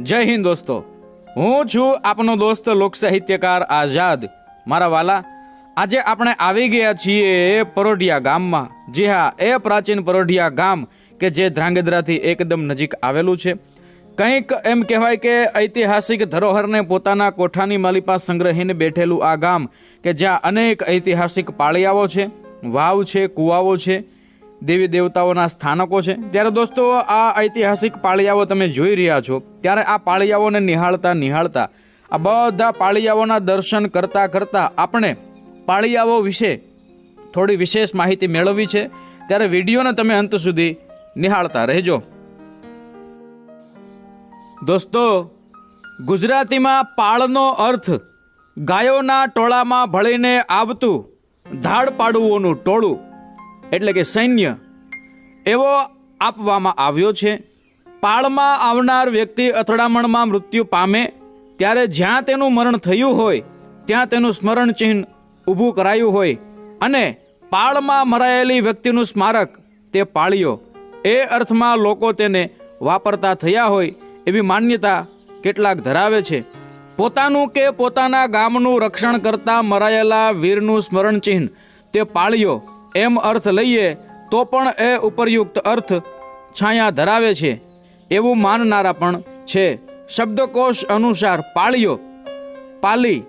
જય હિન્દ દોસ્તો. હું છું આપનો દોસ્ત લોક સાહિત્યકાર આઝાદ. મારા વાલા, આજે આપણે આવી ગયા છીએ પરોઢિયા ગામમાં. જી હા, એ પ્રાચીન પરોઢિયા ગામ કે જે ધ્રાંગધ્રાથી એકદમ નજીક આવેલું છે. કંઈક એમ કહેવાય કે ઐતિહાસિક ધરોહરને પોતાના કોઠાની માલિપા સંગ્રહીને બેઠેલું આ ગામ કે જ્યાં અનેક ઐતિહાસિક પાળિયાઓ છે, વાવ છે, કુવાઓ છે દેવી દેવતાઓના સ્થાનકો છે. ત્યારે દોસ્તો, આ ઐતિહાસિક પાળિયાઓ તમે જોઈ રહ્યા છો. ત્યારે આ પાળિયાઓને નિહાળતા નિહાળતા, આ બધા પાળિયાઓના દર્શન કરતા કરતા આપણે પાળિયાઓ વિશે થોડી વિશેષ માહિતી મેળવવી છે. ત્યારે વિડીયોને તમે અંત સુધી નિહાળતા રહેજો. દોસ્તો, ગુજરાતીમાં પાળનો અર્થ ગાયોના ટોળામાં ભળીને આવતું ધાડ પાડવોનું ટોળું. એટલે કે સૈન્ય, એવો આપવામાં આવ્યો છે, પાળમાં આવનાર વ્યક્તિ અથડામણમાં મૃત્યુ પામે, ત્યારે જ્યાં તેનું મરણ થયું હોય, ત્યાં તેનું સ્મરણ ચિહ્ન ઊભું કરાયું હોય, અને પાળમાં મરાયેલી વ્યક્તિનું સ્મારક તે પાળ્યો. એ અર્થમાં લોકો તેને વાપરતા થયા હોય, એવી માન્યતા કેટલાક ધરાવે છે. પોતાનું કે પોતાના ગામનું રક્ષણ કરતા મરાયેલા વીરનું સ્મરણ ચિહ્ન તે પાળ્યો. એમ અર્થ લઈએ તો પણ એ ઉપરયુક્ત અર્થ છાયા ધરાવે છે. એવું માનનારા પણ છે. શબ્દકોશ અનુસાર પાળ્યો. પાલી,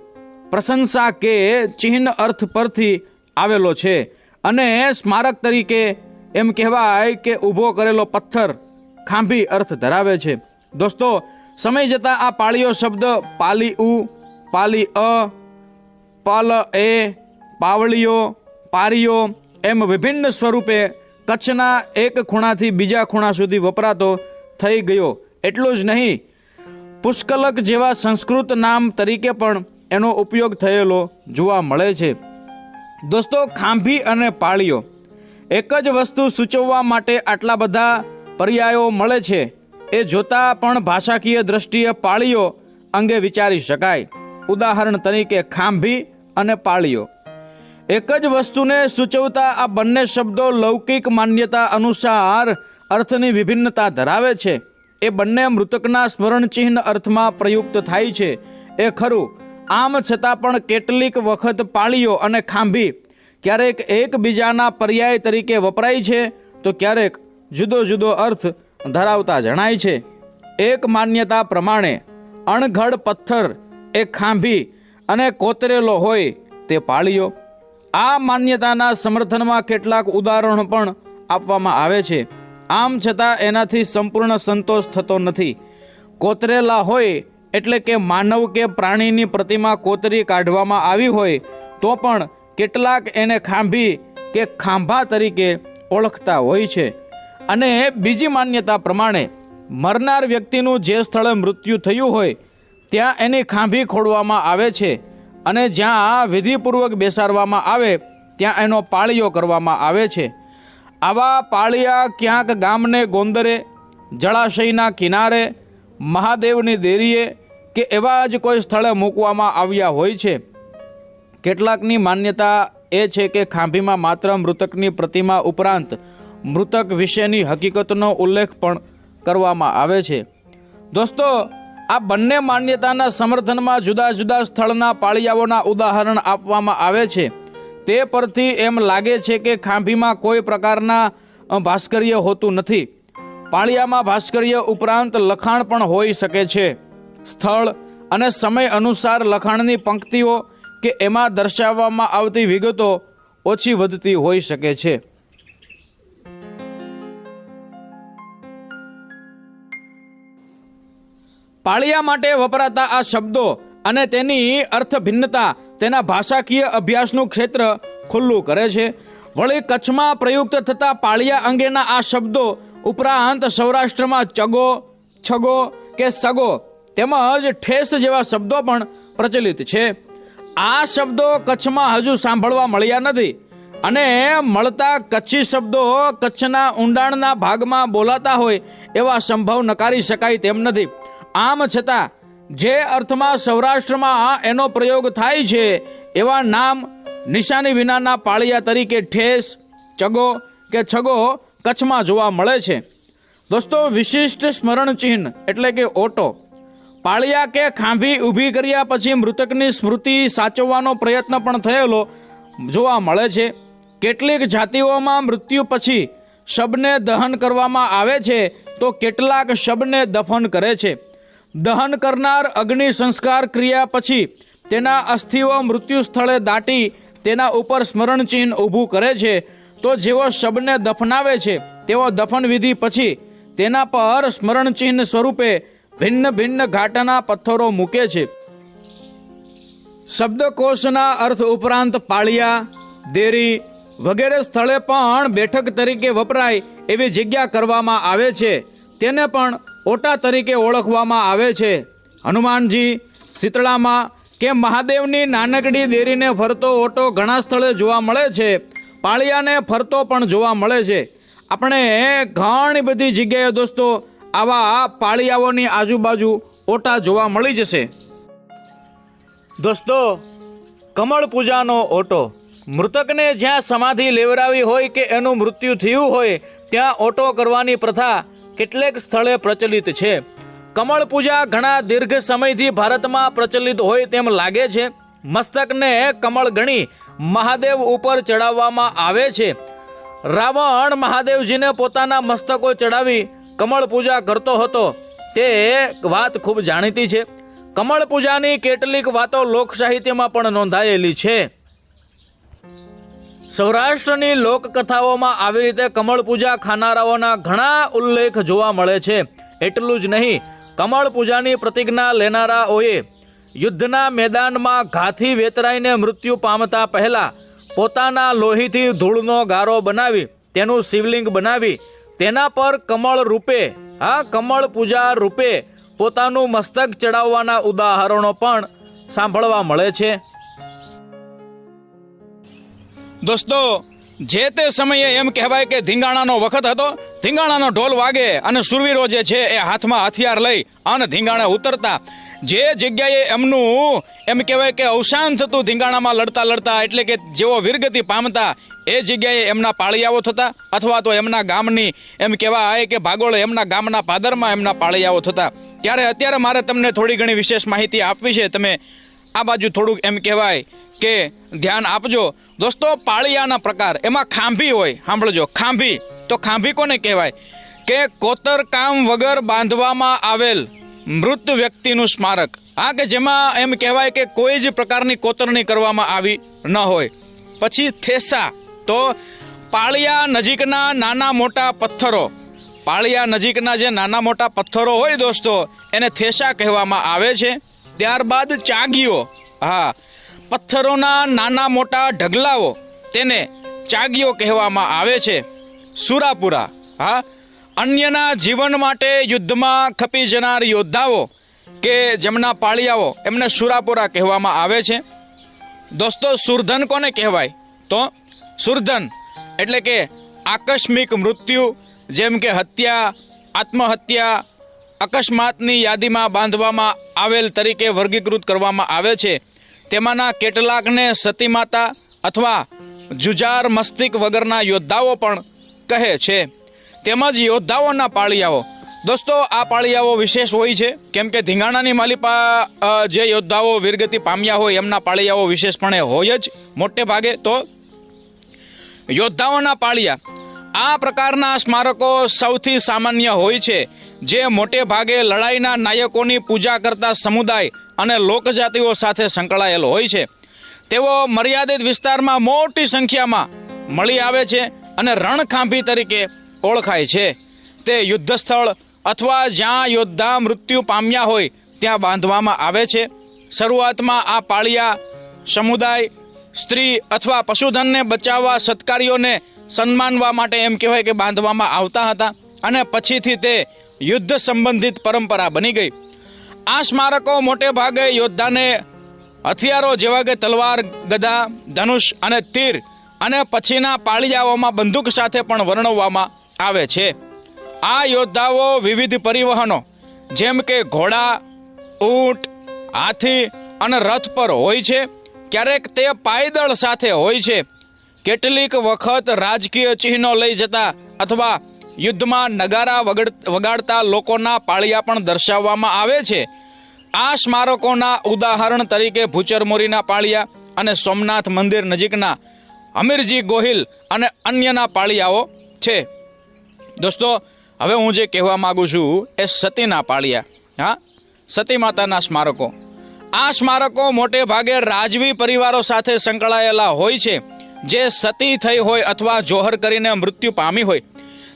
પ્રશંસા કે ચિહ્ન અર્થ પરથી આવેલો છે. અને સ્મારક તરીકે એમ કહેવાય કે ઊભો કરેલો પથ્થર ખાંભી અર્થ ધરાવે છે. દોસ્તો, સમય જતાં આ પાળીઓ શબ્દ પાલી ઉ, પાલી અ, પાલ એ પાવળીઓ પારીઓ એમ વિભિન્ન સ્વરૂપે કચ્છના એક ખૂણાથી બીજા ખૂણા સુધી વપરાતો થઈ ગયો. એટલું જ નહીં, પુષ્કલક જેવા સંસ્કૃત નામ તરીકે પણ એનો ઉપયોગ થયેલો જોવા મળે છે. દોસ્તો, ખાંભી અને પાળીઓ, એક જ વસ્તુ સૂચવવા માટે આટલા બધા પર્યાયો મળે છે. એ જોતા પણ ભાષાકીય દ્રષ્ટિએ પાળીઓ અંગે વિચારી શકાય. ઉદાહરણ તરીકે ખાંભી અને પાળીઓ. એક જ વસ્તુને સૂચવતા આ બંને શબ્દો લૌકિક માન્યતા અનુસાર અર્થની વિભિન્નતા ધરાવે છે. એ બંને મૃતકના સ્મરણ ચિહ્ન અર્થમાં પ્રયુક્ત થાય છે. એ ખરું, આમ છતાં પણ કેટલીક વખત પાળીઓ અને ખાંભી ક્યારેક એકબીજાના પર્યાય તરીકે વપરાય છે, તો ક્યારેક જુદો જુદો અર્થ ધરાવતા જણાય છે. એક માન્યતા પ્રમાણે, અણઘડ પથ્થર એ ખાંભી અને કોતરેલો હોય તે પાળીઓ આ માન્યતાના સમર્થનમાં કેટલાક ઉદાહરણો પણ આપવામાં આવે છે. આમ છતાં એનાથી સંપૂર્ણ સંતોષ થતો નથી. કોતરેલા હોય એટલે કે માનવ કે પ્રાણીની પ્રતિમા કોતરી કાઢવામાં આવી હોય, તો પણ કેટલાક એને ખાંભી કે ખાંભા તરીકે ઓળખતા હોય છે. અને બીજી માન્યતા પ્રમાણે, મરનાર વ્યક્તિનું જે સ્થળે મૃત્યુ થયું હોય, ત્યાં એની ખાંભી ખોડવામાં આવે છે. અને જ્યાં વિધિપૂર્વક બેસાડવામાં આવે, ત્યાં એનો પાળીઓ કરવામાં આવે છે. આવા પાળિયા ક્યાંક ગામને ગોંદરે, જળાશયના કિનારે, મહાદેવની દેરીએ કે એવા જ કોઈ સ્થળે મૂકવામાં આવ્યા હોય છે. કેટલાકની માન્યતા એ છે કે ખાંભીમાં માત્ર મૃતકની પ્રતિમા ઉપરાંત મૃતક વિશેની હકીકતનો ઉલ્લેખ પણ કરવામાં આવે છે. દોસ્તો આ બંને માન્યતાના સમર્થનમાં જુદા જુદા સ્થળના પાળિયાઓના ઉદાહરણ આપવામાં આવે છે. તે પરથી એમ લાગે છે કે ખાંભીમાં કોઈ પ્રકારના ભાસ્કર્ય હોતું નથી. પાળિયામાં ભાસ્કર્ય ઉપરાંત લખાણ પણ હોઈ શકે છે. સ્થળ અને સમય અનુસાર લખાણની પંક્તિઓ કે એમાં દર્શાવવામાં આવતી વિગતો ઓછી વધતી હોઈ શકે છે. પાળિયા માટે વપરાતા આ શબ્દો અને તેની અર્થ ભિન્નતા તેના ભાષાકીય અભ્યાસનું ક્ષેત્ર ખુલ્લું કરે છે. વળી કચ્છમાં પ્રયુક્ત થતા પાળિયા અંગેના આ શબ્દો ઉપરાંત સૌરાષ્ટ્રમાં ચગો, છગો કે સગો તેમજ ઠેસ જેવા શબ્દો પણ પ્રચલિત છે. આ શબ્દો કચ્છમાં હજુ સાંભળવા મળ્યા નથી અને મળતા કચ્છી શબ્દો કચ્છના ઊંડાણના ભાગમાં બોલાતા હોય એવા સંભવ નકારી શકાય તેમ નથી. આમ છતાં જે અર્થમાં સૌરાષ્ટ્રમાં એનો પ્રયોગ થાય છે, એવા નામ નિશાની વિનાના પાળિયા તરીકે ઠેસ, ચગો કે છગો કચ્છમાં જોવા મળે છે. દોસ્તો, વિશિષ્ટ સ્મરણ ચિહ્ન એટલે કે ઓટો. પાળિયા કે ખાંભી ઊભી કર્યા પછી મૃતકની સ્મૃતિ સાચવવાનો પ્રયત્ન પણ થયેલો જોવા મળે છે. કેટલીક જાતિઓમાં મૃત્યુ પછી શબને દહન કરવામાં આવે છે, તો કેટલાક શબને દફન કરે છે. દહન કરનાર અગ્નિ સંસ્કાર ક્રિયા પછી તેના અસ્થિઓ મૃત્યુ સ્થળે દાટી તેના ઉપર સ્મરણ ચિહ્ન ઊભું કરે છે, તો જેઓ શબને દફનાવે છે તેઓ દફન વિધિ પછી તેના પર સ્મરણ ચિહ્ન સ્વરૂપે ભિન્ન ભિન્ન ઘાટના પથ્થરો મૂકે છે. શબ્દકોશના અર્થ ઉપરાંત પાળિયા, દેરી વગેરે સ્થળે પણ બેઠક તરીકે વપરાય એવી જગ્યા કરવામાં આવે છે. તેને પણ ઓટા તરીકે ઓળખવામાં આવે છે. હનુમાનજી શીતળામાં કે મહાદેવની નાનકડી દેરીને ફરતો ઓટો ઘણા સ્થળે જોવા મળે છે. પાળિયાને ફરતો પણ જોવા મળે છે. આપણે ઘણી બધી જગ્યાએ દોસ્તો આવા પાળિયાઓની આજુબાજુ ઓટા જોવા મળી જશે. દોસ્તો, કમળ પૂજાનો ઓટો. મૃતકને જ્યાં સમાધિ લેવરાવી હોય કે એનું મૃત્યુ થયું હોય, ત્યાં ઓટો કરવાની પ્રથા કેટલેક સ્થળે પ્રચલિત છે. કમળ પૂજા ઘણા દીર્ઘ સમયથી ભારતમાં પ્રચલિત હોય તેમ લાગે છે. મસ્તકને કમળ ગણી મહાદેવ ઉપર ચડાવવામાં આવે છે. રાવણ મહાદેવજીને પોતાના મસ્તકો ચડાવી કમળ પૂજા કરતો હતો. તે વાત ખૂબ જાણીતી છે. કમળ પૂજાની કેટલીક વાતો લોક સાહિત્યમાં પણ નોંધાયેલી છે. સૌરાષ્ટ્રની લોકકથાઓમાં આવી રીતે કમળ પૂજા ખાનારાઓના ઘણા ઉલ્લેખ જોવા મળે છે. એટલું જ નહીં, કમળ પૂજાની પ્રતિજ્ઞા લેનારાઓએ યુદ્ધના મેદાનમાં ઘાથી વેતરાઈને મૃત્યુ પામતા પહેલા પોતાના લોહીથી ધૂળનો ગારો બનાવી, તેનું શિવલિંગ બનાવી, તેના પર કમળ રૂપે આ કમળ પૂજા રૂપે પોતાનું મસ્તક ચડાવવાના ઉદાહરણો પણ સાંભળવા મળે છે. દોસ્તો, જે તે સમયે એમ કહેવાય કે ધીંગાણાનો વખત હતો, ધીંગાણાનો ઢોલ વાગે અને સુરવીરો જે છે એ હાથમાં હથિયાર લઈ અને ધીંગાણે ઉતરતા. જે જગ્યાએ એમનું એમ કહેવાય કે અવસાન થતું ધીંગાણામાં લડતા લડતા, એટલે કે જેઓ વીરગતિ પામતા, એ જગ્યાએ એમના પાળિયાઓ થતા, અથવા તો એમના ગામની એમ કહેવાય કે ભાગોળ એમના ગામના પાદરમાં એમના પાળિયાઓ થતા. ત્યારે અત્યારે મારે તમને થોડી ઘણી વિશેષ માહિતી આપવી છે. તમે આ બાજુ થોડુંક એમ કહેવાય કે ધ્યાન આપજો. દોસ્તો, પાળિયાના પ્રકાર, એમાં ખાંભી હોય, સાંભળજો, ખાંભી. તો ખાંભી કોને કહેવાય? કે કોતરકામ વગર બાંધવામાં આવેલ મૃત વ્યક્તિનું સ્મારક. આ કે જેમાં એમ કહેવાય કે કોઈ જ પ્રકારની કોતરણી કરવામાં આવી ન હોય. પછી થેસા. તો પાળિયા નજીકના નાના મોટા પથ્થરો. પાળિયા નજીકના જે નાના મોટા પથ્થરો હોય દોસ્તો, એને થેસા કહેવામાં આવે છે. ત્યારબાદ ચાગીઓ. હા પથ્થરોના નાના મોટા ઢગલાઓ તેને ચાગીઓ કહેવામાં આવે છે. સુરાપુરા, હા, અન્યના જીવન માટે યુદ્ધમાં ખપી જનાર યોદ્ધાઓ કે જેમના પાળિયાઓ એમને સુરાપુરા કહેવામાં આવે છે. દોસ્તો, સુરધન કોને કહેવાય? તો સુરધન એટલે કે આકસ્મિક મૃત્યુ, જેમ કે હત્યા, આત્મહત્યા, અકસ્માતની યાદીમાં બાંધવામાં આવેલ તરીકે વર્ગીકૃત કરવામાં આવે છે. તેમાંના કેટલાકને સતી માતા અથવા જુજાર મસ્તિક વગરના યોદ્ધાઓ પણ કહે છે. તેમજ યોદ્ધાઓના પાળિયાઓ. દોસ્તો, આ પાળિયાઓ વિશેષ હોય છે. કેમ કે ધીંગાણાની માલિપા જે યોદ્ધાઓ વીરગતિ પામ્યા હોય એમના પાળિયાઓ વિશેષપણે હોય જ મોટે ભાગે તો યોદ્ધાઓના પાળિયા. આ પ્રકારના સ્મારકો સૌથી સામાન્ય હોય છે, જે મોટે ભાગે લડાઈના નાયકોની પૂજા કરતા સમુદાય અને લોકજાતિઓ સાથે સંકળાયેલો હોય છે. તેઓ મર્યાદિત વિસ્તારમાં મોટી સંખ્યામાં મળી આવે છે અને રણખાંભી તરીકે ઓળખાય છે. તે યુદ્ધ સ્થળ અથવા જ્યાં યોદ્ધા મૃત્યુ પામ્યા હોય, ત્યાં બાંધવામાં આવે છે. શરૂઆતમાં આ પાળિયા સમુદાય સ્ત્રી અથવા પશુધનને બચાવવા, સત્કાર્યોને સન્માનવા માટે એમ કહેવાય કે બાંધવામાં આવતા હતા અને પછીથી તે યુદ્ધ સંબંધિત પરંપરા બની ગઈ. આ સ્મારકો મોટે ભાગે યોદ્ધાને હથિયારો જેવા કે તલવાર, ગદા, ધનુષ અને તીર અને પછીના પાળિયાઓમાં બંદૂક સાથે પણ વર્ણવવામાં આવે છે. આ યોદ્ધાઓ વિવિધ પરિવહનો, જેમ કે ઘોડા, ઊંટ, હાથી અને રથ પર હોય છે. ક્યારેક તે પાયદળ સાથે હોય છે. કેટલીક વખત રાજકીય ચિહ્નો લઈ જતા અથવા યુદ્ધમાં નગારા વગડ, વગાડતા લોકોના પાળિયા પણ દર્શાવવામાં આવે છે. આ સ્મારકોના ઉદાહરણ તરીકે ભૂચરમોરીના પાળિયા અને સોમનાથ મંદિર નજીકના અમીરજી ગોહિલ અને અન્યના પાળિયાઓ છે. દોસ્તો, હવે હું જે કહેવા માગું છું એ સતીના પાળિયા, હા? સતી માતાના સ્મારકો. આ સ્મારકો મોટે ભાગે રાજવી પરિવારો સાથે સંકળાયેલા હોય છે. જે સતી થઈ હોય અથવા જોહર કરીને મૃત્યુ પામી હોય.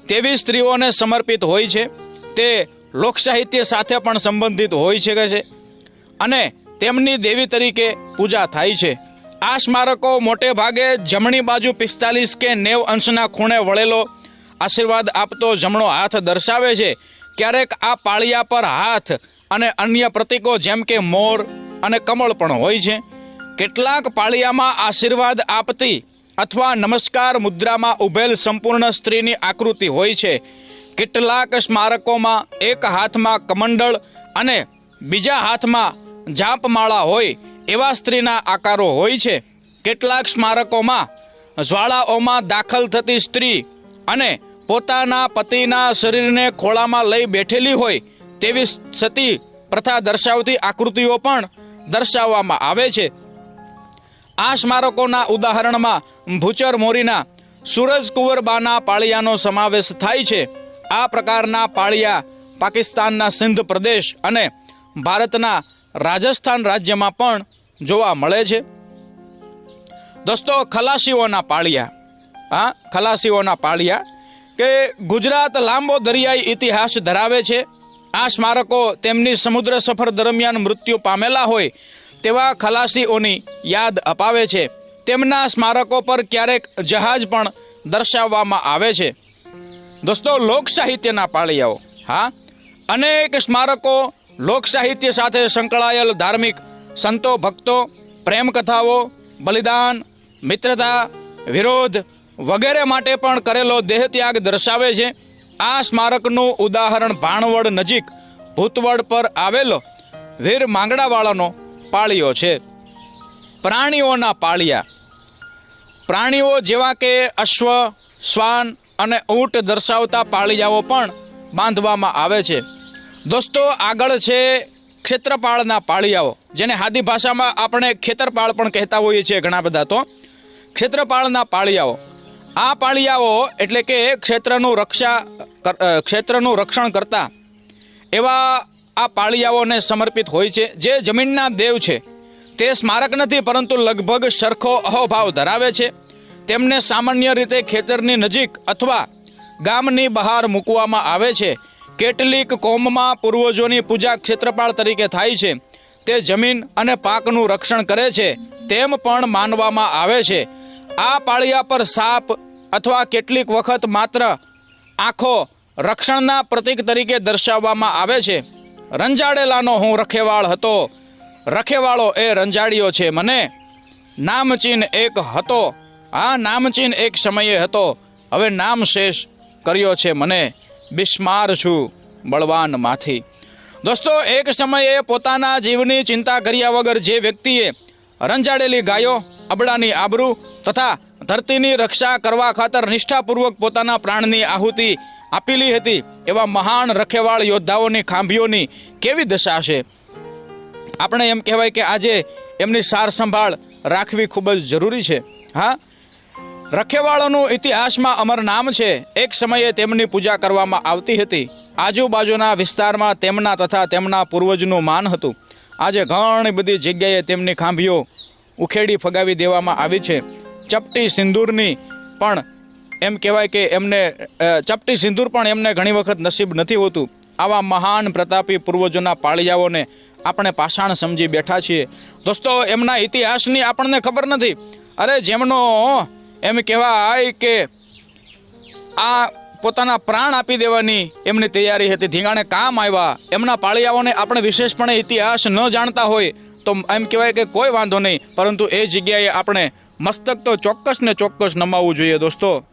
તેવી સ્ત્રીઓને સમર્પિત હોય છે. તે લોકસાહિત્ય સાથે પણ સંબંધિત હોઈ શકે છે. અને તેમની દેવી તરીકે પૂજા થાય છે. આ સ્મારકો મોટે ભાગે જમણી બાજુ પિસ્તાલીસ કે નેવ અંશના ખૂણે વળેલો આશીર્વાદ આપતો જમણો હાથ દર્શાવે છે. ક્યારેક આ પાળિયા પર હાથ અને અન્ય પ્રતીકો જેમ કે મોર અને કમળ પણ હોય છે. કેટલાક પાળિયામાં આશીર્વાદ આપતી અથવા નમસ્કાર મુદ્રામાં ઉભેલ સંપૂર્ણ સ્ત્રીની આકૃતિ હોય છે. કેટલાક સ્મારકોમાં એક હાથમાં કમંડળ અને બીજા હાથમાં જાપમાળા હોય એવા સ્ત્રીના આકારો હોય છે. કેટલાક સ્મારકોમાં જ્વાળાઓમાં દાખલ થતી સ્ત્રી અને પોતાના પતિના શરીરને ખોળામાં લઈ બેઠેલી હોય તેવી સતી પ્રથા દર્શાવતી આકૃતિઓ પણ દર્શાવવામાં આવે છે. આ સ્મારકોના ઉદાહરણમાં ભૂચર મોરીના સૂરજ કુંવરબાના પાળિયાનો સમાવેશ થાય છે. આ પ્રકારના પાળિયા પાકિસ્તાનના સિંધ પ્રદેશ અને ભારતના રાજસ્થાન રાજ્યમાં પણ જોવા મળે છે. દોસ્તો, ખલાસીઓના પાળિયા. હા, ખલાસીઓના પાળિયા કે ગુજરાત લાંબો દરિયાઈ ઇતિહાસ ધરાવે છે. આ સ્મારકો તેમની સમુદ્ર સફર દરમિયાન મૃત્યુ પામેલા હોય તેવા ખલાસીઓની યાદ અપાવે છે. તેમના સ્મારકો પર ક્યારેક જહાજ પણ દર્શાવવામાં આવે છે. દોસ્તો લોક સાહિત્યના પાળિયાઓ, હા? અનેક સ્મારકો લોક સાહિત્ય સાથે સંકળાયેલ ધાર્મિક સંતો, ભક્તો પ્રેમ કથાઓ બલિદાન, મિત્રતા, વિરોધ વગેરે માટે પણ કરેલો દેહત્યાગ દર્શાવે છે. આ સ્મારકનું ઉદાહરણ ભાણવડ નજીક ભૂતવડ પર આવેલો વીર માંગડાવાળાનો પાળિયો છે. પ્રાણીઓના પાળિયા. પ્રાણીઓ જેવા કે અશ્વ, શ્વાન અને ઊંટ દર્શાવતા પાળિયાઓ પણ બાંધવામાં આવે છે. દોસ્તો, આગળ છે ક્ષેત્રપાળના પાળિયાઓ, જેને હાદી ભાષામાં આપણે ખેતરપાળ પણ કહેતા હોઈએ છીએ ઘણા બધા તો. ક્ષેત્રપાળના પાળિયાઓ. આ પાળિયાઓ એટલે કે ક્ષેત્રનું રક્ષા ક્ષેત્રનું રક્ષણ કરતા એવા આ પાળિયાઓને સમર્પિત હોય છે. જે જમીનના દેવ છે. તે સ્મારક નથી, પરંતુ લગભગ સરખો અહોભાવ ધરાવે છે. તેમને સામાન્ય રીતે ખેતરની નજીક અથવા ગામની બહાર મૂકવામાં આવે છે. કેટલીક કોમમાં પૂર્વજોની પૂજા ક્ષેત્રપાળ તરીકે થાય છે. તે જમીન અને પાકનું રક્ષણ કરે છે. તેમ પણ માનવામાં આવે છે. આ પાળિયા પર સાપ અથવા કેટલીક વખત માત્ર આંખો રક્ષણના પ્રતીક તરીકે દર્શાવવામાં આવે છે. રંજાડેલાનો હું રખેવાળ હતો. રખેવાળો એ રંજાડ્યો છે. મને નામચીન એક હતો. આ નામચીન એક સમયે હતો. હવે નામ શેષ કર્યો છે. મને બિસ્માર છું બળવાનમાંથી દોસ્તો, એક સમયે પોતાના જીવની ચિંતા કર્યા વગર જે વ્યક્તિએ રંજાડેલી ગાયો, અબડાની આબરૂ તથા ધરતીની રક્ષા કરવા ખાતર નિષ્ઠાપૂર્વક પોતાના પ્રાણની આહુતિ આપેલી હતી. એવા મહાન રખેવાળ યોદ્ધાઓની ખાંભીઓની કેવી દશા છે? આપણે એમ કહેવાય કે આજે એમની સાર સંભાળ રાખવી ખૂબ જ જરૂરી છે. હા? રખેવાળોનું ઇતિહાસમાં અમર નામ છે. એક સમયે તેમની પૂજા કરવામાં આવતી હતી. આજુબાજુના વિસ્તારમાં તેમના તથા તેમના પૂર્વજનું માન હતું. આજે ઘણી બધી જગ્યાએ તેમની ખાંભીઓ ઉખેડી ફગાવી દેવામાં આવી છે. ચપટી સિંદૂરની પણ એમ કહેવાય કે એમને ચપટી સિંદૂર પણ એમને ઘણી વખત નસીબ નથી હોતું. આવા મહાન પ્રતાપી પૂર્વજોના પાળિયાઓને આપણે પાષાણ સમજી બેઠા છીએ. દોસ્તો, એમના ઇતિહાસની આપણને ખબર નથી. અરે, જેમનો એમ કહેવાય કે આ પોતાના પ્રાણ આપી દેવાની એમની તૈયારી હતી. ધીંગાણે કામ આવ્યા. એમના પાળિયાઓને આપણે વિશેષપણે ઇતિહાસ ન જાણતા હોય તો એમ કહેવાય કે કોઈ વાંધો નહીં. પરંતુ એ જગ્યાએ આપણે મસ્તક તો ચોક્કસ ને ચોક્કસ નમાવવું જોઈએ દોસ્તો.